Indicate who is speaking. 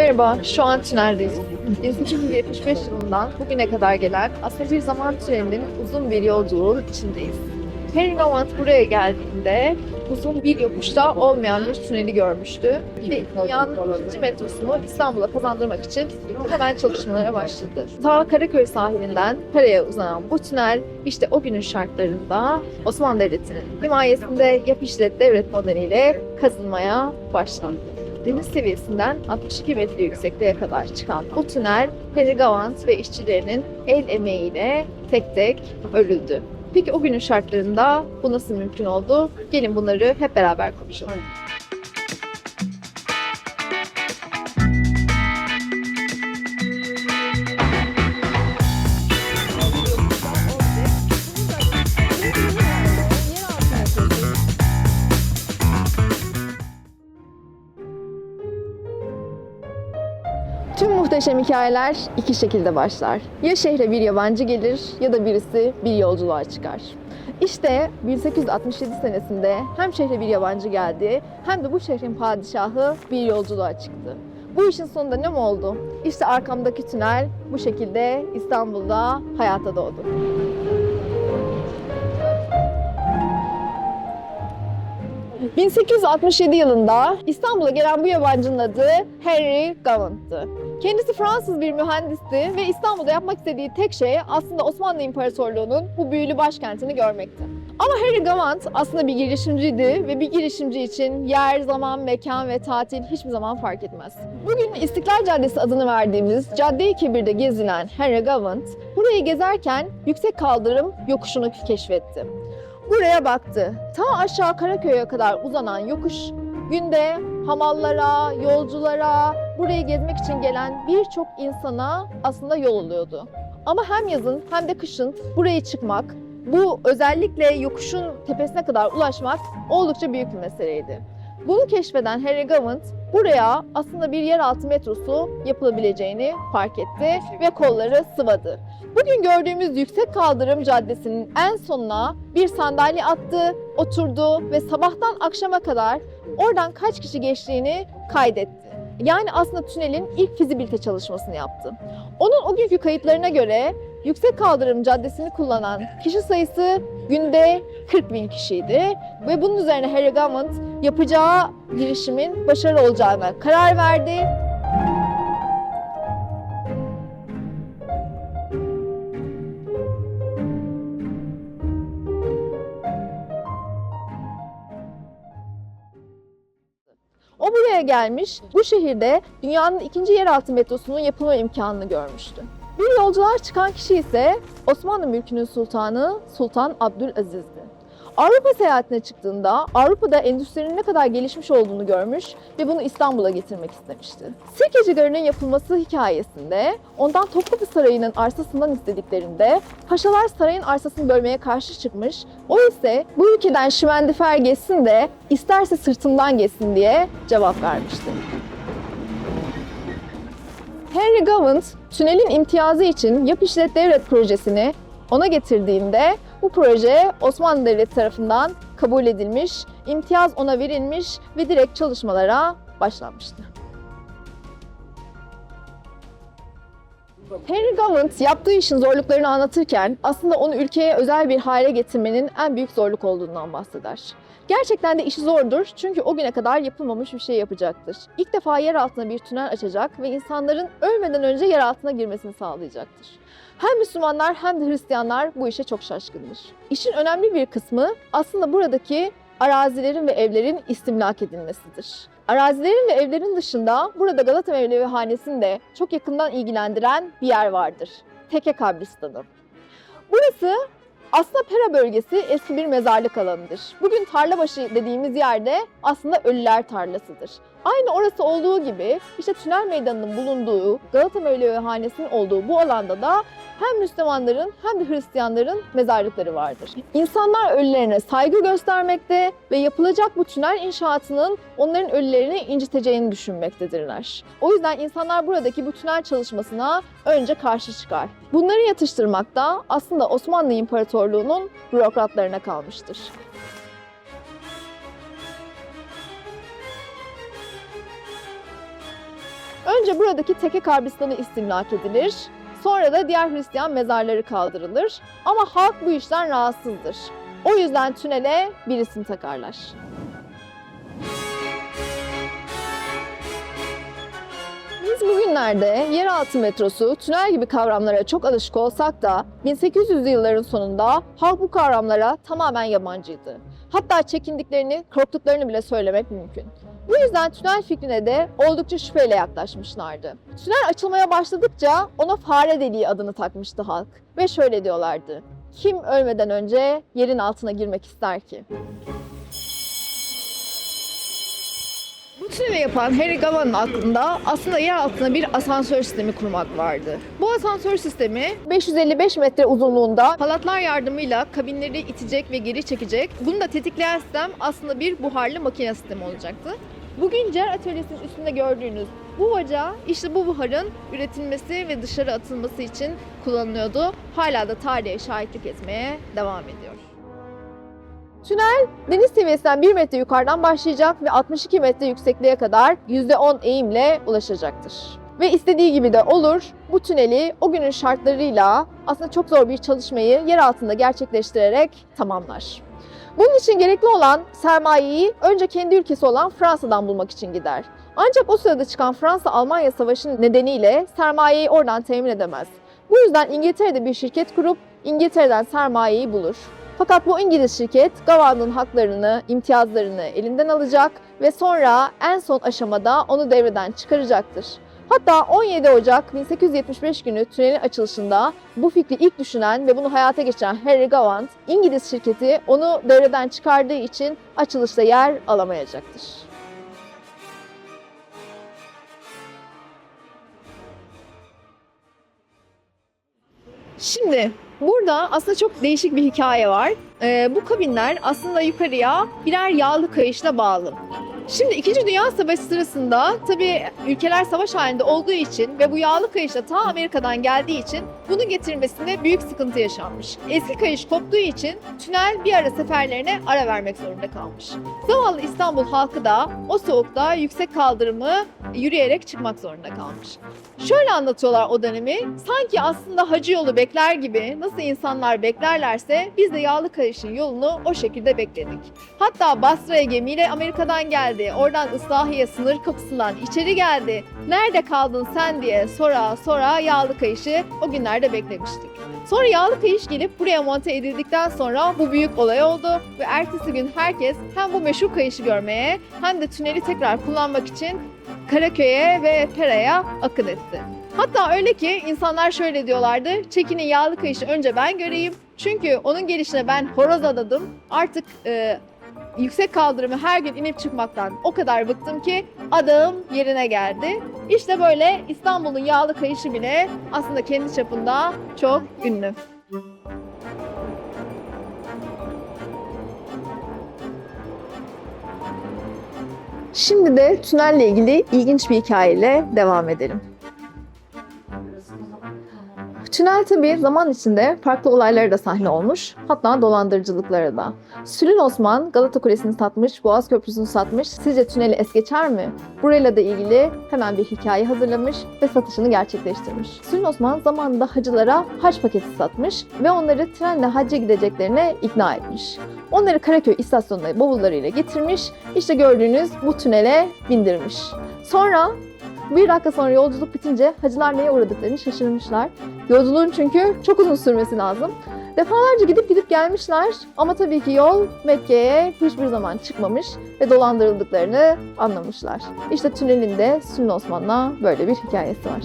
Speaker 1: Merhaba, şu an tüneldeyiz. 1875 yılından bugüne kadar gelen aslında bir zaman tünelinin uzun bir yolculuğun içindeyiz. Henry Nowant buraya geldiğinde uzun bir yokuşta olmayan bir tüneli görmüştü ve dünyanın ikinci metrosunu İstanbul'a kazandırmak için hemen çalışmalara başladı. Ta Karaköy sahilinden karaya uzanan bu tünel işte o günün şartlarında Osmanlı Devleti'nin himayesinde yap işlet devlet modeliyle kazınmaya başlandı deniz seviyesinden 62 metre yüksekliğe kadar çıkan bu tünel Henry ve işçilerinin el emeğiyle tek tek örüldü. Peki o günün şartlarında bu nasıl mümkün oldu? Gelin bunları hep beraber konuşalım. Muhteşem hikayeler iki şekilde başlar. Ya şehre bir yabancı gelir ya da birisi bir yolculuğa çıkar. İşte 1867 senesinde hem şehre bir yabancı geldi hem de bu şehrin padişahı bir yolculuğa çıktı. Bu işin sonunda ne mi oldu? İşte arkamdaki tünel bu şekilde İstanbul'da hayata doğdu. ...1867 yılında İstanbul'a gelen bu yabancının adı Henry Gavant'tı. Kendisi Fransız bir mühendisti ve İstanbul'da yapmak istediği tek şey aslında Osmanlı İmparatorluğu'nun bu büyülü başkentini görmekti. Ama Henry Gavant aslında bir girişimciydi ve bir girişimci için yer, zaman, mekan ve tatil hiçbir zaman fark etmez. Bugün İstiklal Caddesi adını verdiğimiz Cadde-i Kebir'de gezilen Henry Gavant, burayı gezerken yüksek kaldırım yokuşunu keşfetti. Buraya baktı. Ta aşağı Karaköy'e kadar uzanan yokuş günde hamallara, yolculara, burayı gezmek için gelen birçok insana aslında yol oluyordu. Ama hem yazın hem de kışın buraya çıkmak, bu özellikle yokuşun tepesine kadar ulaşmak oldukça büyük bir meseleydi. Bunu keşfeden Harry Gavant buraya aslında bir yeraltı metrosu yapılabileceğini fark etti ve kolları sıvadı. Bugün gördüğümüz yüksek kaldırım caddesinin en sonuna bir sandalye attı, oturdu ve sabahtan akşama kadar oradan kaç kişi geçtiğini kaydetti. Yani aslında tünelin ilk fizibilite çalışmasını yaptı. Onun o günkü kayıtlarına göre yüksek kaldırım caddesini kullanan kişi sayısı günde 40 bin kişiydi. Ve bunun üzerine Harry Gavant yapacağı girişimin başarılı olacağına karar verdi. Buraya gelmiş, bu şehirde dünyanın ikinci yeraltı metrosunun yapılma imkanını görmüştü. Bir yolculuğa çıkan kişi ise Osmanlı mülkünün sultanı Sultan Abdülaziz'di. Avrupa seyahatine çıktığında Avrupa'da endüstrinin ne kadar gelişmiş olduğunu görmüş ve bunu İstanbul'a getirmek istemişti. Sirkeci Garı'nın yapılması hikayesinde ondan Topkapı Sarayı'nın arsasından istediklerinde paşalar sarayın arsasını bölmeye karşı çıkmış. O ise bu ülkeden şimendifer geçsin de isterse sırtımdan geçsin diye cevap vermişti. Henry Gavant, tünelin imtiyazı için Yap İşlet Devlet projesini ona getirdiğinde bu proje Osmanlı Devleti tarafından kabul edilmiş, imtiyaz ona verilmiş ve direkt çalışmalara başlanmıştı. Henry Gavant yaptığı işin zorluklarını anlatırken aslında onu ülkeye özel bir hale getirmenin en büyük zorluk olduğundan bahseder. Gerçekten de işi zordur çünkü o güne kadar yapılmamış bir şey yapacaktır. İlk defa yer altına bir tünel açacak ve insanların ölmeden önce yer altına girmesini sağlayacaktır. Hem Müslümanlar hem de Hristiyanlar bu işe çok şaşkındır. İşin önemli bir kısmı aslında buradaki arazilerin ve evlerin istimlak edilmesidir. Arazilerin ve evlerin dışında burada Galata Mevlevi Hanesi'ni de çok yakından ilgilendiren bir yer vardır. Teke kabristanı. Burası aslında Pera bölgesi eski bir mezarlık alanıdır. Bugün Tarlabaşı dediğimiz yerde aslında ölüler tarlasıdır. Aynı orası olduğu gibi işte Tünel Meydanı'nın bulunduğu, Galata Mevlevi Hanesi'nin olduğu bu alanda da hem Müslümanların hem de Hristiyanların mezarlıkları vardır. İnsanlar ölülerine saygı göstermekte ve yapılacak bu tünel inşaatının onların ölülerini inciteceğini düşünmektedirler. O yüzden insanlar buradaki bu tünel çalışmasına önce karşı çıkar. Bunları yatıştırmak da aslında Osmanlı İmparatorluğu'nun bürokratlarına kalmıştır. Önce buradaki Teke Karbistan'ı istimlak edilir. Sonra da diğer Hristiyan mezarları kaldırılır. Ama halk bu işten rahatsızdır. O yüzden tünele bir isim takarlar. Biz bugünlerde yeraltı metrosu, tünel gibi kavramlara çok alışık olsak da 1800'lü yılların sonunda halk bu kavramlara tamamen yabancıydı. Hatta çekindiklerini, korktuklarını bile söylemek mümkün. Bu yüzden tünel fikrine de oldukça şüpheyle yaklaşmışlardı. Tünel açılmaya başladıkça ona fare deliği adını takmıştı halk. Ve şöyle diyorlardı. Kim ölmeden önce yerin altına girmek ister ki? Tüneli yapan Harry Gavan'ın aklında aslında yer altına bir asansör sistemi kurmak vardı. Bu asansör sistemi 555 metre uzunluğunda palatlar yardımıyla kabinleri itecek ve geri çekecek. Bunu da tetikleyen sistem aslında bir buharlı makine sistemi olacaktı. Bugün Cer Atölyesi'nin üstünde gördüğünüz bu bacağı işte bu buharın üretilmesi ve dışarı atılması için kullanılıyordu. Hala da tarihe şahitlik etmeye devam ediyor. Tünel deniz seviyesinden 1 metre yukarıdan başlayacak ve 62 metre yüksekliğe kadar %10 eğimle ulaşacaktır. Ve istediği gibi de olur. Bu tüneli o günün şartlarıyla aslında çok zor bir çalışmayı yer altında gerçekleştirerek tamamlar. Bunun için gerekli olan sermayeyi önce kendi ülkesi olan Fransa'dan bulmak için gider. Ancak o sırada çıkan Fransa-Almanya Savaşı nedeniyle sermayeyi oradan temin edemez. Bu yüzden İngiltere'de bir şirket kurup İngiltere'den sermayeyi bulur. Fakat bu İngiliz şirket Gavan'ın haklarını, imtiyazlarını elinden alacak ve sonra en son aşamada onu devreden çıkaracaktır. Hatta 17 Ocak 1875 günü tünelin açılışında bu fikri ilk düşünen ve bunu hayata geçiren Harry Gavant, İngiliz şirketi onu devreden çıkardığı için açılışta yer alamayacaktır. Şimdi burada aslında çok değişik bir hikaye var. Ee, bu kabinler aslında yukarıya birer yağlı kayışla bağlı. Şimdi 2. Dünya Savaşı sırasında tabii ülkeler savaş halinde olduğu için ve bu yağlı kayış da ta Amerika'dan geldiği için bunu getirmesinde büyük sıkıntı yaşanmış. Eski kayış koptuğu için tünel bir ara seferlerine ara vermek zorunda kalmış. Zavallı İstanbul halkı da o soğukta yüksek kaldırımı yürüyerek çıkmak zorunda kalmış. Şöyle anlatıyorlar o dönemi. Sanki aslında hacı yolu bekler gibi nasıl insanlar beklerlerse biz de yağlı kayışın yolunu o şekilde bekledik. Hatta Basra'ya gemiyle Amerika'dan geldi. Oradan Islahiye sınır kapısından içeri geldi. Nerede kaldın sen diye sora sora yağlı kayışı o günlerde beklemiştik. Sonra yağlı kayış gelip buraya monte edildikten sonra bu büyük olay oldu ve ertesi gün herkes hem bu meşhur kayışı görmeye hem de tüneli tekrar kullanmak için Karaköy'e ve Pera'ya akın etti. Hatta öyle ki insanlar şöyle diyorlardı, çekinin yağlı kayışı önce ben göreyim. Çünkü onun gelişine ben horoz adadım. Artık e, yüksek kaldırımı her gün inip çıkmaktan o kadar bıktım ki adağım yerine geldi. İşte böyle İstanbul'un yağlı kayışı bile aslında kendi çapında çok ünlü. Şimdi de tünelle ilgili ilginç bir hikayeyle devam edelim. Tünel tabii zaman içinde farklı olaylara da sahne olmuş. Hatta dolandırıcılıklara da. Sülün Osman Galata Kulesi'ni satmış, Boğaz Köprüsü'nü satmış. Sizce tüneli es geçer mi? Burayla da ilgili hemen bir hikaye hazırlamış ve satışını gerçekleştirmiş. Sülün Osman zamanında hacılara hac paketi satmış ve onları trenle hacca gideceklerine ikna etmiş. Onları Karaköy istasyonuna bavullarıyla getirmiş. İşte gördüğünüz bu tünele bindirmiş. Sonra bir dakika sonra yolculuk bitince hacılar neye uğradıklarını şaşırmışlar. Yolculuğun çünkü çok uzun sürmesi lazım. Defalarca gidip gidip gelmişler ama tabii ki yol Mekke'ye hiçbir zaman çıkmamış ve dolandırıldıklarını anlamışlar. İşte tünelin de Sülün Osman'la böyle bir hikayesi var.